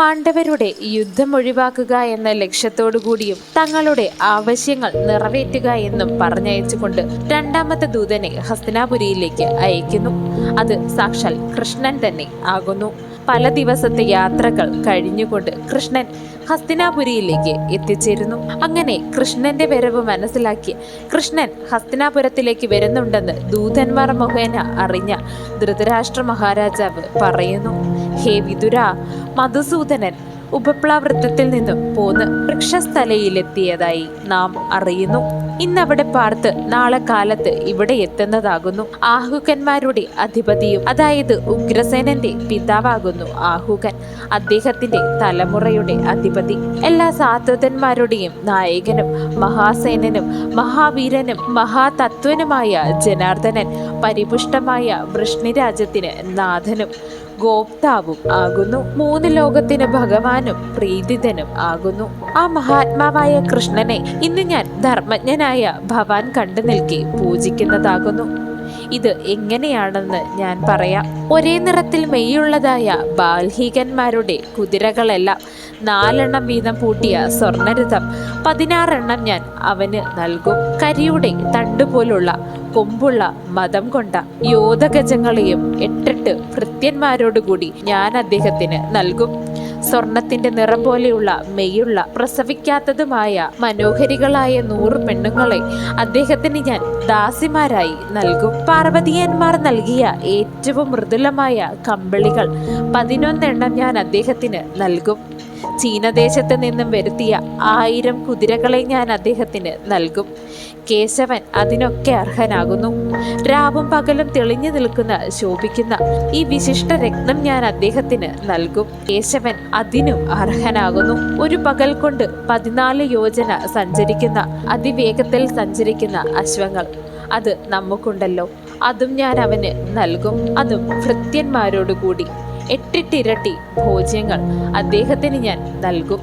പാണ്ഡവരുടെ യുദ്ധം ഒഴിവാക്കുക എന്ന ലക്ഷ്യത്തോടുകൂടിയും തങ്ങളുടെ ആവശ്യങ്ങൾ നിറവേറ്റുക എന്നും പറഞ്ഞയച്ചുകൊണ്ട് രണ്ടാമത്തെ ദൂതനെ ഹസ്തനാപുരിയിലേക്ക് അയക്കുന്നു. അത് സാക്ഷാൽ കൃഷ്ണൻ തന്നെ ആകുന്നു. പല ദിവസത്തെ യാത്രകൾ കഴിഞ്ഞുകൊണ്ട് കൃഷ്ണൻ ഹസ്തിനാപുരിയിലേക്ക് എത്തിച്ചേരുന്നു. അങ്ങനെ കൃഷ്ണന്റെ വരവ് മനസ്സിലാക്കി. കൃഷ്ണൻ ഹസ്തിനാപുരത്തിലേക്ക് വരുന്നുണ്ടെന്ന് ദൂതന്മാർ മുഖേന അറിഞ്ഞ ധൃതരാഷ്ട്ര മഹാരാജാവ് പറയുന്നു. ഹേ വിതുര മധുസൂദനൻ ഉപപ്ലാവൃത്തത്തിൽ നിന്നും പോന്ന് വൃക്ഷസ്ഥലയിലെത്തിയതായി നാം അറിയുന്നു. ഇന്നവിടെ പാർത്ത് നാളെ കാലത്ത് ഇവിടെ എത്തുന്നതാകുന്നു. ആഹുകന്മാരുടെ അധിപതിയും അതായത് ഉഗ്രസേനന്റെ പിതാവാകുന്നു ആഹുകൻ. അദ്ദേഹത്തിന്റെ തലമുറയുടെ അധിപതി. എല്ലാ സാത്വതന്മാരുടെയും നായകനും മഹാസേനനും മഹാവീരനും മഹാതത്വനുമായ ജനാർദ്ദനൻ പരിപുഷ്ടമായ വൃഷ്ണിരാജ്യത്തിന് നാഥനും ഗോപ്താവും ആകുന്നു. മൂന്ന് ലോകത്തിന് ഭഗവാനും പ്രീതിതനും ആകുന്നു. ആ മഹാത്മാവായ കൃഷ്ണനെ ഇന്ന് ഞാൻ ധർമ്മജ്ഞനായ ഭവാൻ കണ്ടു നിൽക്കെ പൂജിക്കുന്നതാകുന്നു. ഇത് എങ്ങനെയാണെന്ന് ഞാൻ പറയാം. ഒരേ നിറത്തിൽ മെയ്യുള്ളതായ ബാൽഹികന്മാരുടെ കുതിരകളെല്ലാം നാലെണ്ണം വീതം പൂട്ടിയ സ്വർണരഥം പതിനാറെണ്ണം ഞാൻ അവന് നൽകും. കരിയുടെ തണ്ടുപോലുള്ള കൊമ്പുള്ള മതം കൊണ്ട യോധഗജങ്ങളെയും എട്ടെട്ട് ഭൃത്യന്മാരോടുകൂടി ഞാൻ അദ്ദേഹത്തിന് നൽകും. സ്വർണത്തിന്റെ നിറം പോലെയുള്ള മെയ്യുള്ള പ്രസവിക്കാത്തതുമായ മനോഹരികളായ നൂറ് പെണ്ണുങ്ങളെ അദ്ദേഹത്തിന് ഞാൻ ദാസിമാരായി നൽകും. പാർവതിയന്മാർ നൽകിയ ഏറ്റവും മൃദുലമായ കമ്പിളികൾ പതിനൊന്നെണ്ണം ഞാൻ അദ്ദേഹത്തിന് നൽകും. ചീനദേശത്ത് നിന്നും വരുത്തിയ ആയിരം കുതിരകളെ ഞാൻ അദ്ദേഹത്തിന് നൽകും. കേശവൻ അതിനൊക്കെ അർഹനാകുന്നു. രാവും പകലും തെളിഞ്ഞു നിൽക്കുന്ന ശോഭിക്കുന്ന ഈ വിശിഷ്ട രത്നം ഞാൻ അദ്ദേഹത്തിന് നൽകും. കേശവൻ അതിനും അർഹനാകുന്നു. ഒരു പകൽ കൊണ്ട് പതിനാല് യോജന സഞ്ചരിക്കുന്ന അതിവേഗത്തിൽ സഞ്ചരിക്കുന്ന അശ്വങ്ങൾ. അത് നമുക്കുണ്ടല്ലോ. അതും ഞാൻ അവന് നൽകും. അതും ഭൃത്യന്മാരോടുകൂടി. എട്ടിട്ടിരട്ടി ഭോജ്യങ്ങൾ അദ്ദേഹത്തിന് ഞാൻ നൽകും.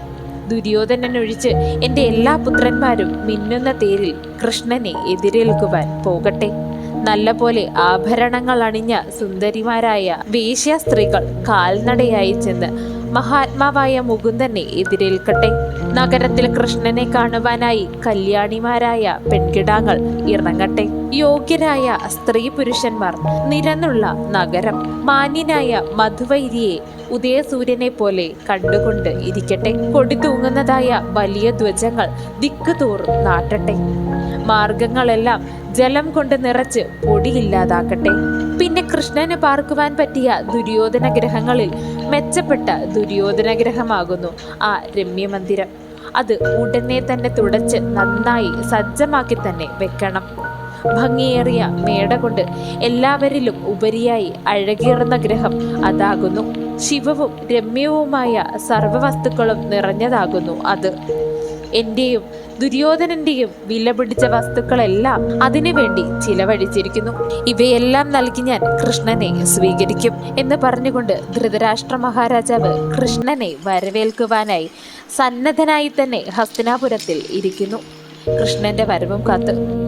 ദുര്യോധനനൊഴിച്ച് എന്റെ എല്ലാ പുത്രന്മാരും മിന്നുന്ന തേരിൽ കൃഷ്ണനെ എതിരേൽക്കുവാൻ പോകട്ടെ. നല്ലപോലെ ആഭരണങ്ങൾ അണിഞ്ഞ സുന്ദരിമാരായ വേശ്യ സ്ത്രീകൾ കാൽനടയായി ചെന്ന് മഹാത്മാവായ മുകുന്ദനെ എതിരേൽക്കട്ടെ. നഗരത്തിൽ കൃഷ്ണനെ കാണുവാനായി കല്യാണിമാരായ പെൺകിടാങ്ങൾ ഇറങ്ങട്ടെ. യോഗ്യരായ സ്ത്രീ പുരുഷന്മാർ നിരന്നുള്ള നഗരം മാന്യനായ മധുവൈരിയെ ഉദയസൂര്യനെ പോലെ കണ്ടുകൊണ്ട് ഇരിക്കട്ടെ. കൊടി തൂങ്ങുന്നതായ വലിയ ധ്വജങ്ങൾ ദിക്കുതോറും നാട്ടട്ടെ. മാർഗങ്ങളെല്ലാം ജലം കൊണ്ട് നിറച്ച് പൊടിയില്ലാതാക്കട്ടെ. പിന്നെ കൃഷ്ണന് പാർക്കുവാൻ പറ്റിയ ദുര്യോധന ഗ്രഹങ്ങളിൽ മെച്ചപ്പെട്ട ദുര്യോധന ഗ്രഹമാകുന്നു ആ രമ്യമന്ദിരം. അത് ഉടനെ തന്നെ തുടച്ച് നന്നായി സജ്ജമാക്കി തന്നെ വെക്കണം. ഭംഗിയേറിയ മേട കൊണ്ട് എല്ലാവരിലും ഉപരിയായി അഴകേറുന്ന ഗ്രഹം അതാകുന്നു. ശിവവും രമ്യവുമായ സർവവസ്തുക്കളും നിറഞ്ഞതാകുന്നു അത്. എന്റെയും ദുര്യോധനന്റെയും വില പിടിച്ച വസ്തുക്കളെല്ലാം അതിനുവേണ്ടി ചിലവഴിച്ചിരിക്കുന്നു. ഇവയെല്ലാം നൽകി ഞാൻ കൃഷ്ണനെ സ്വീകരിക്കും എന്ന് പറഞ്ഞുകൊണ്ട് ധൃതരാഷ്ട്ര മഹാരാജാവ് കൃഷ്ണനെ വരവേൽക്കുവാനായി സന്നദ്ധനായി തന്നെ ഹസ്തിനാപുരത്തിൽ ഇരിക്കുന്നു. കൃഷ്ണന്റെ വരവും കാത്ത്